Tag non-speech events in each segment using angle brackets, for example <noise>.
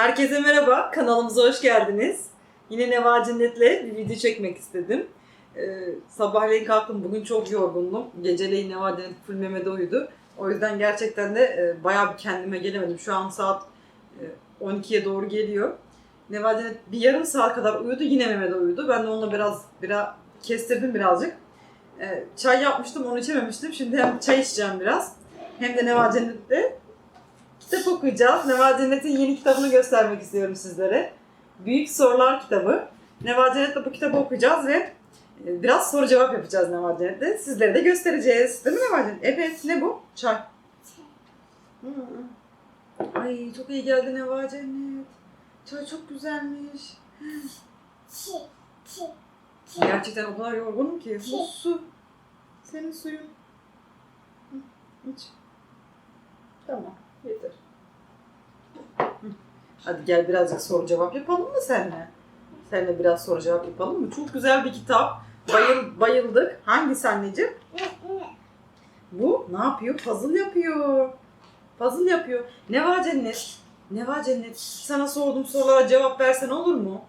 Herkese merhaba, kanalımıza hoş geldiniz. Yine Neva Cennet'le bir video çekmek istedim. Ee, sabahleyin kalktım, bugün çok yorgundum. Geceleyin Neva Cennet full memede uyudu. O yüzden gerçekten de e, bayağı bir kendime gelemedim. Şu an saat e, 12'ye doğru geliyor. Neva Cennet bir yarım saat kadar uyudu, yine memede uyudu. Ben de onunla biraz, biraz kestirdim birazcık. Ee, çay yapmıştım, onu içememiştim. Şimdi hem çay içeceğim biraz. Hem de Neva Cennet'le kitap okuyacağız. Neva Cennet'in yeni kitabını göstermek istiyorum sizlere. Büyük Sorular kitabı. Neva Cennet'le bu kitabı okuyacağız ve e, biraz soru cevap yapacağız Neva Cennet'le. Sizlere de göstereceğiz. Değil mi Neva Cennet? Evet. Ne bu? Çay. Ay çok iyi geldi Neva Cennet. Çay çok güzelmiş. Gerçekten o kadar yorgunum ki. Bu su. Senin suyun. İç. Tamam. Yeter. Hadi gel birazcık soru cevap yapalım mı seninle? Seninle biraz soru cevap yapalım mı? Çok güzel bir kitap. Bayıl, bayıldık. Hangisi anneciğim? Bu ne yapıyor? Puzzle yapıyor. Puzzle yapıyor. Ne var cennet? Ne var cennet? Sana sorduğum sorulara cevap versen olur mu?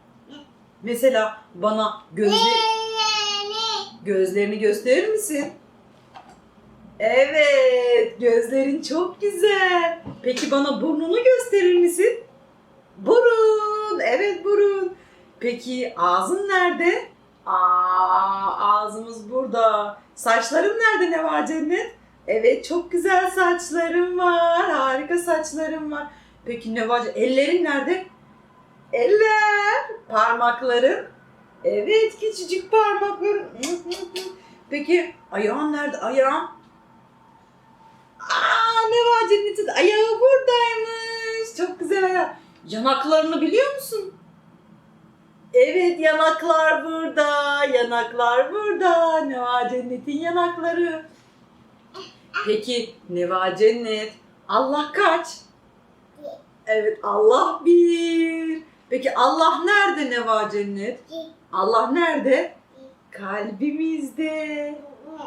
Mesela bana gözle, gözlerini gösterir misin? Evet, gözlerin çok güzel. Peki bana burnunu gösterir misin? Burun, evet burun. Peki ağzın nerede? Aa, ağzımız burada. Saçların nerede ne var cennet? Evet çok güzel saçlarım var. Harika saçlarım var. Peki ne var? Ellerin nerede? Eller. Parmakların. Evet küçücük parmakların. Peki ayağın nerede? Ayağın. Aa ne var cennetin? Ayağı buradaymış. Çok güzel ayağı. Yanaklarını biliyor musun? Evet yanaklar burada. Yanaklar burada. Neva Cennet'in yanakları. Peki Neva Cennet Allah kaç? Evet Allah bir. Peki Allah nerede Neva Cennet? Allah nerede? Kalbimizde.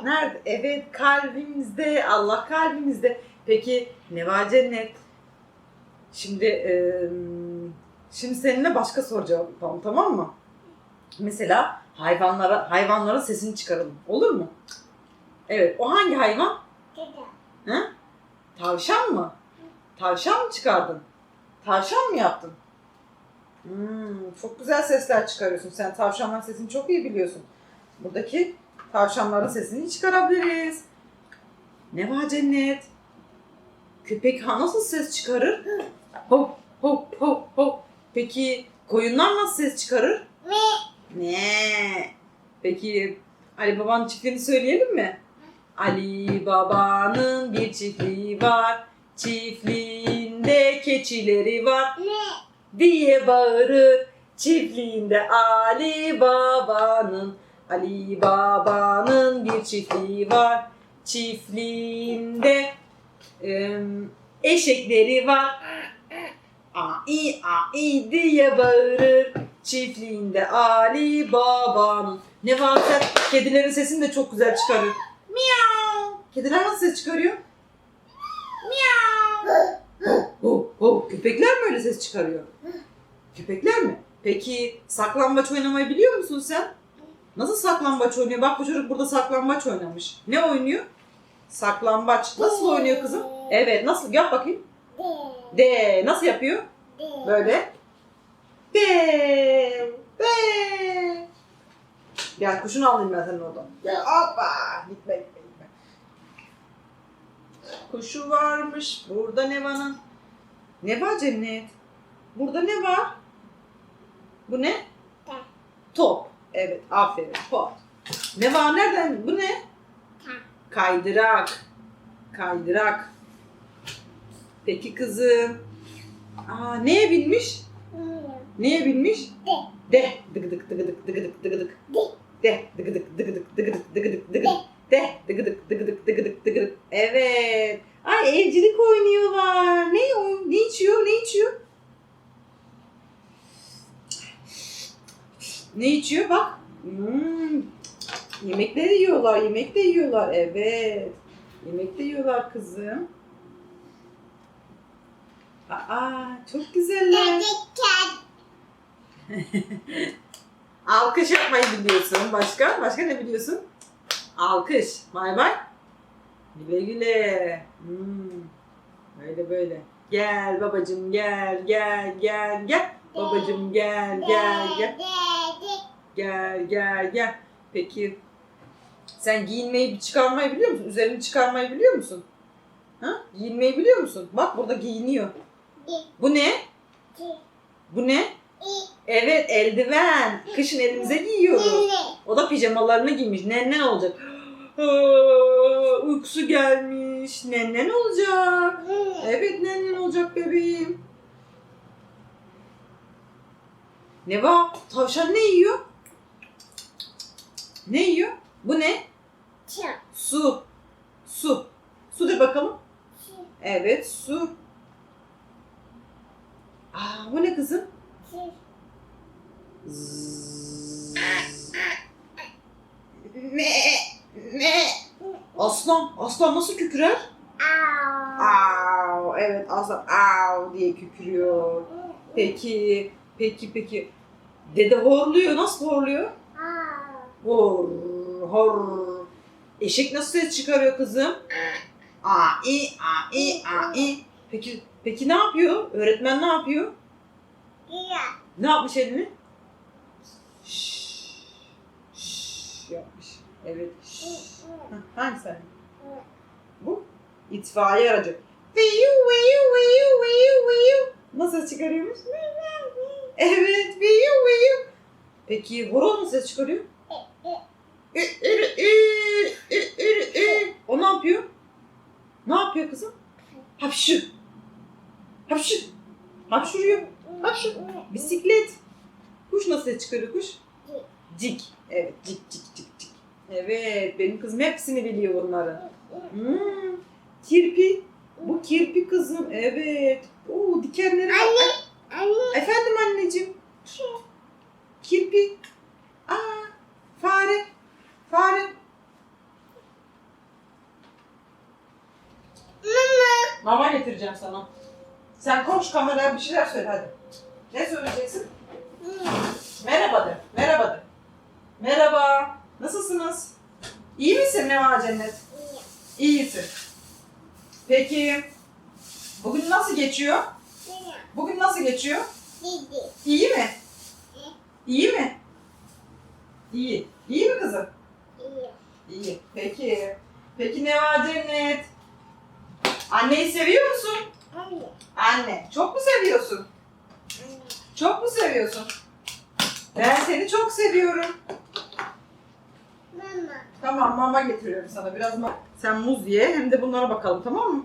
Nerede? Evet kalbimizde. Allah kalbimizde. Peki Neva Cennet. Şimdi eee, şimdi seninle başka soru cevap yapalım tamam mı? Mesela hayvanlara hayvanların sesini çıkaralım. Olur mu? Evet. O hangi hayvan? Ha? Tavşan mı? Tavşan mı çıkardın? Tavşan mı yaptın? Hmm, çok güzel sesler çıkarıyorsun. Sen tavşanların sesini çok iyi biliyorsun. Buradaki tavşanların sesini çıkarabiliriz. Ne var cennet? Köpek ha nasıl ses çıkarır? Hop hop hop hop. Peki koyunlar nasıl ses çıkarır? Ne? Peki Ali Baba'nın çiftliğini söyleyelim mi? Ali Baba'nın bir çiftliği var. Çiftliğinde keçileri var diye bağırır. Çiftliğinde Ali Baba'nın Ali Baba'nın bir çiftliği var. Çiftliğinde em, eşekleri var. Ai ai diye bağırır. Çiftliğinde Ali Baba'nın. Ne var sen? Kedilerin sesini de çok güzel çıkarıyor. Miau. Kediler nasıl ses çıkarıyor? Miau. Oh, oh. Köpekler mi öyle ses çıkarıyor? Köpekler mi? Peki saklambaç oynamayı biliyor musun sen? Nasıl saklambaç oynuyor? Bak bu çocuk burada saklambaç oynamış. Ne oynuyor? Saklambaç. Nasıl oynuyor kızım? Evet nasıl? Yap bakayım. De. Nasıl yapıyor? Böyle. De. De. Gel kuşunu alayım ben senin oradan. Gel hoppa. Gitme gitme gitme. Kuşu varmış. Burada ne var? Ne var cennet? Burada ne var? Bu ne? Top. Top. Evet aferin top. Ne var nereden? Bu ne? Kaydırak. Kaydırak. Peki kızım. Aa, neye binmiş? Neye binmiş? De. Dıgıdık dıgıdık dıgıdık dıgıdık. De. Dıgıdık dıgıdık dıgıdık dıgıdık dıgıdık. De. Dıgıdık dıgıdık dıgıdık dıgıdık. Evet. Ay evcilik oynuyorlar. Ne? Ne içiyor? Ne içiyor? Ne içiyor? Bak. Hmm. Yemekleri yiyorlar. Yemek de yiyorlar. Evet. Yemek de yiyorlar kızım. Aa çok güzeller. <laughs> Alkış yapmayı biliyorsun. Başka? Başka ne biliyorsun? Alkış. Bay bay. Güle güle. Hmm. Böyle böyle. Gel babacım gel gel gel gel. Babacım gel gel gel. Kedi. Gel gel gel. Peki sen giyinmeyi çıkarmayı biliyor musun? Üzerini çıkarmayı biliyor musun? Ha? Giyinmeyi biliyor musun? Bak burada giyiniyor. Bu ne? Bu ne? Evet eldiven. Kışın elimize giyiyoruz. O da pijamalarını giymiş. Nennen olacak. Aa, <gasps> uykusu gelmiş. Nennen olacak. Nene. Evet nennen olacak bebeğim. Ne var? Tavşan ne yiyor? Ne yiyor? Bu ne? Su. Su. Su de bakalım. Evet su. Aa bu ne kızım? Ne? Ne? Aslan. Aslan nasıl kükrer? Au. Au. Evet aslan au diye kükürüyor. Peki, peki, peki. Dede horluyor. Nasıl horluyor? Hor, hor. Eşek nasıl ses çıkarıyor kızım? A, i, a, i, a, i. Peki, peki ne yapıyor? Öğretmen ne yapıyor? Giya. Ne yapmış elini? Şşş, şşş yapmış. Evet. Şşş. Hah, Hangisi? anne? Bu itfaiye aracı. Viyu viyu viyu viyu viyu. Nasıl çıkarıyormuş? Evet viyu viyu. Peki horoz nasıl ses çıkarıyor? Ü, ürü, ü, ü, ürü, ü. O ne yapıyor? Ne yapıyor kızım? Hapşu. Hapşu. Hapşuruyor. Hapşu. Bisiklet. Kuş nasıl ses çıkarıyor kuş? Cik. Evet cik cik cik cik. Evet benim kızım hepsini biliyor bunların. Hmm, kirpi. Bu kirpi kızım. Evet. Oo dikenleri. Anne. Anne. Efendim anneciğim. Kirpi. Aa, fare. Fare. Mama. Getireceğim sana. Sen koş kameraya bir şeyler söyle hadi. Ne söyleyeceksin? Merhaba de. Merhaba de. Merhaba. Nasılsınız? İyi misin Neva Cennet? İyisin. Peki bugün nasıl geçiyor? Bugün nasıl geçiyor? İyi mi? İyi mi? İyi. İyi mi kızım? İyi. İyi. Peki. Peki Neva Cennet? Anneyi seviyor musun? Anne. Anne. Çok mu seviyorsun? Anne. Çok mu seviyorsun? Ben seni çok seviyorum. Mama. Tamam mama getiriyorum sana biraz ma- Sen muz ye hem de bunlara bakalım tamam mı?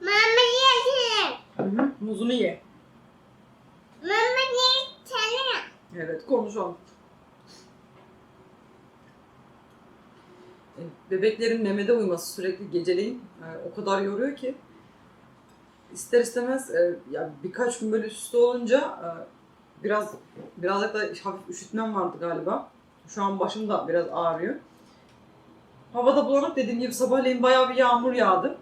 Mama yesin. Hı hı. Muzunu ye. Mama yesin. Evet konuşalım. Bebeklerin memede uyuması sürekli geceleyin e, o kadar yoruyor ki ister istemez e, ya birkaç gün böyle üst üste olunca e, biraz birazcık da hafif üşütmem vardı galiba. Şu an başım da biraz ağrıyor. Havada bulanık dediğim gibi sabahleyin bayağı bir yağmur yağdı.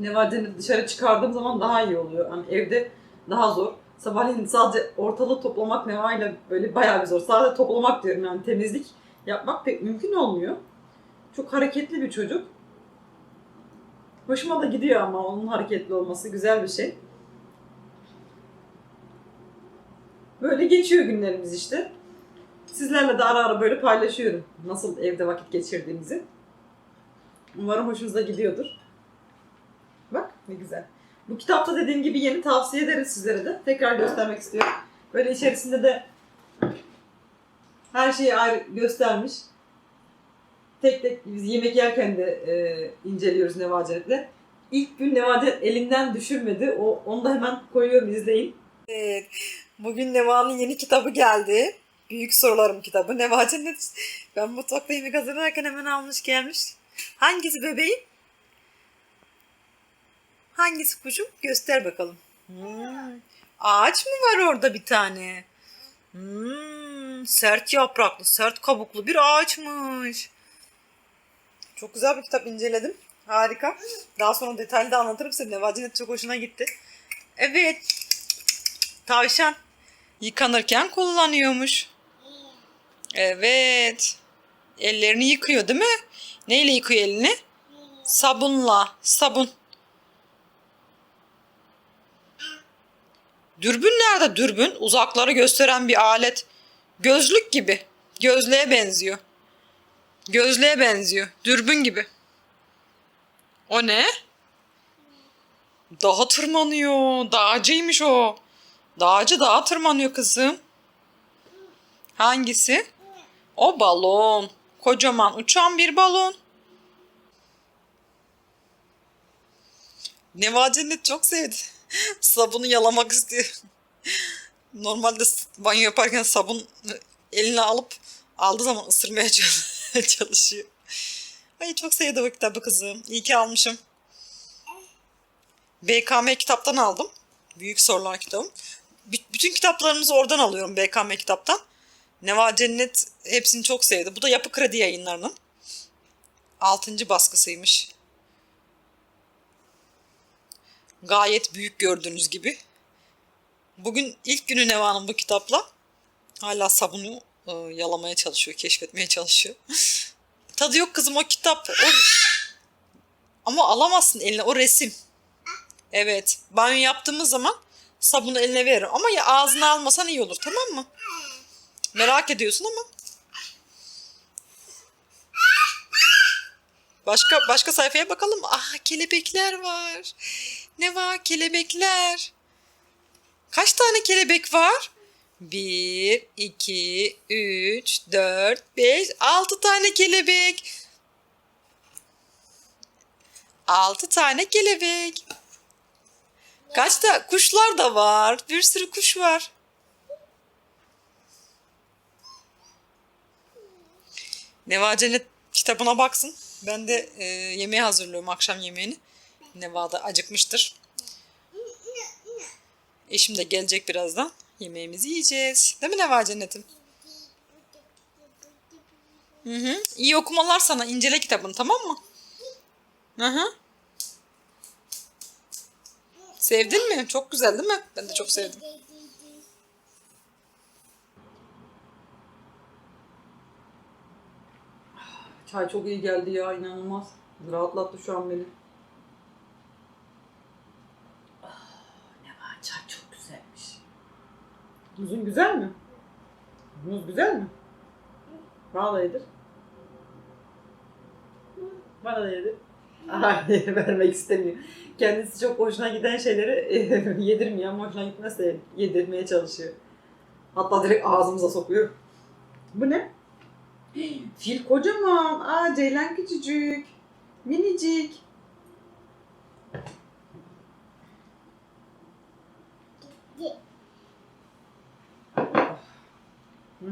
Ne dışarı çıkardığım zaman daha iyi oluyor. Hani evde daha zor. Sabahleyin sadece ortalığı toplamak Neva'yla böyle bayağı bir zor. Sadece toplamak diyorum yani temizlik yapmak pek mümkün olmuyor. Çok hareketli bir çocuk. Hoşuma da gidiyor ama onun hareketli olması güzel bir şey. Böyle geçiyor günlerimiz işte. Sizlerle de ara ara böyle paylaşıyorum nasıl evde vakit geçirdiğimizi. Umarım hoşunuza gidiyordur. Bak ne güzel. Bu kitapta dediğim gibi yeni tavsiye ederim sizlere de. Tekrar göstermek istiyorum. Böyle içerisinde de her şeyi ayrı göstermiş. Tek tek biz yemek yerken de e, inceliyoruz Nevacenet'le. İlk gün Nevacenet elinden düşürmedi. O, onu da hemen koyuyorum izleyin. Evet. Bugün Neva'nın yeni kitabı geldi. Büyük Sorularım kitabı. Nevacenet ben mutfakta yemek hazırlarken hemen almış gelmiş. Hangisi bebeğim? Hangisi kuşum? Göster bakalım. Hmm. Ağaç mı var orada bir tane? Hmm. Sert yapraklı, sert kabuklu bir ağaçmış. Çok güzel bir kitap inceledim. Harika. Daha sonra detaylı da anlatırım size. Neva Cennet çok hoşuna gitti. Evet. Tavşan yıkanırken kullanıyormuş. Evet. Ellerini yıkıyor değil mi? Neyle yıkıyor elini? Sabunla. Sabun. Dürbün nerede dürbün? Uzakları gösteren bir alet. Gözlük gibi. Gözlüğe benziyor. Gözlüğe benziyor. Dürbün gibi. O ne? Dağa tırmanıyor. Dağcıymış o. Dağcı dağa tırmanıyor kızım. Hangisi? O balon. Kocaman uçan bir balon. Neva çok sevdi. <laughs> Sabunu yalamak istiyor. Normalde banyo yaparken sabun eline alıp aldığı zaman ısırmaya çalış- <laughs> çalışıyor. Ay çok sevdi bu kitabı kızım. İyi ki almışım. BKM kitaptan aldım. Büyük sorular kitabım. B- bütün kitaplarımızı oradan alıyorum BKM kitaptan. Neva Cennet hepsini çok sevdi. Bu da Yapı Kredi yayınlarının. 6. baskısıymış. Gayet büyük gördüğünüz gibi. Bugün ilk günü Neva'nın bu kitapla. Hala sabunu e, yalamaya çalışıyor, keşfetmeye çalışıyor. <laughs> Tadı yok kızım o kitap. O... Ama alamazsın eline o resim. Evet. Banyo yaptığımız zaman sabunu eline veririm. Ama ya ağzına almasan iyi olur tamam mı? Merak ediyorsun ama. Başka başka sayfaya bakalım. Ah kelebekler var. Ne var? Kelebekler. Kaç tane kelebek var? Bir, iki, üç, dört, beş, altı tane kelebek. Altı tane kelebek. Kaç da kuşlar da var. Bir sürü kuş var. Neva Cennet kitabına baksın. Ben de e, yemeği hazırlıyorum akşam yemeğini. Neva da acıkmıştır. Eşim de gelecek birazdan. Yemeğimizi yiyeceğiz. Değil mi Neva Cennet'im? Hı hı. İyi okumalar sana. İncele kitabını tamam mı? Hı hı. Sevdin mi? Çok güzel değil mi? Ben de çok sevdim. Çay çok iyi geldi ya inanılmaz. Rahatlattı şu an beni. Ah, ne var çay çok güzelmiş. Muzun güzel mi? Muz güzel mi? Da yedir. Bana da yedir. Hayır <laughs> vermek istemiyor. Kendisi çok hoşuna giden şeyleri <laughs> yedirmiyor ama hoşuna gitmezse yedirmeye çalışıyor. Hatta direkt ağzımıza sokuyor. Bu ne? <gasps> Fil kocaman. Aa Ceylan küçücük. Minicik.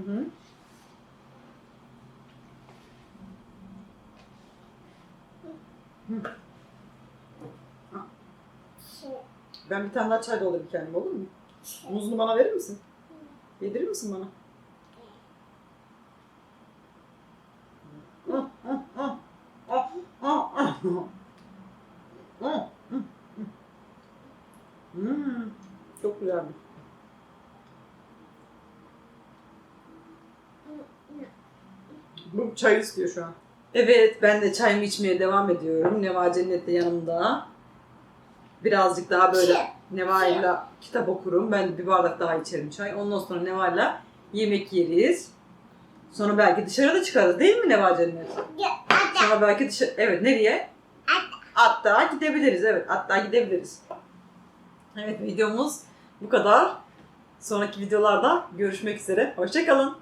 Hı hı. Ben bir tane daha çay doldurayım kendim olur mu? Muzunu bana verir misin? Yedirir misin bana? Ah, ah, ah. Ah, ah, ah. Ah, hmm, hmm. Hmm, Çok güzelmiş. Bu çay istiyor şu an. Evet ben de çayımı içmeye devam ediyorum. Neva Cennet de yanımda. Birazcık daha böyle Neva ile kitap okurum. Ben de bir bardak daha içerim çay. Ondan sonra Neva ile yemek yeriz. Sonra belki dışarıda çıkarız değil mi Neva Cennet? Sonra belki dışarı... Evet nereye? Hatta gidebiliriz evet. Hatta gidebiliriz. Evet videomuz bu kadar. Sonraki videolarda görüşmek üzere. Hoşçakalın.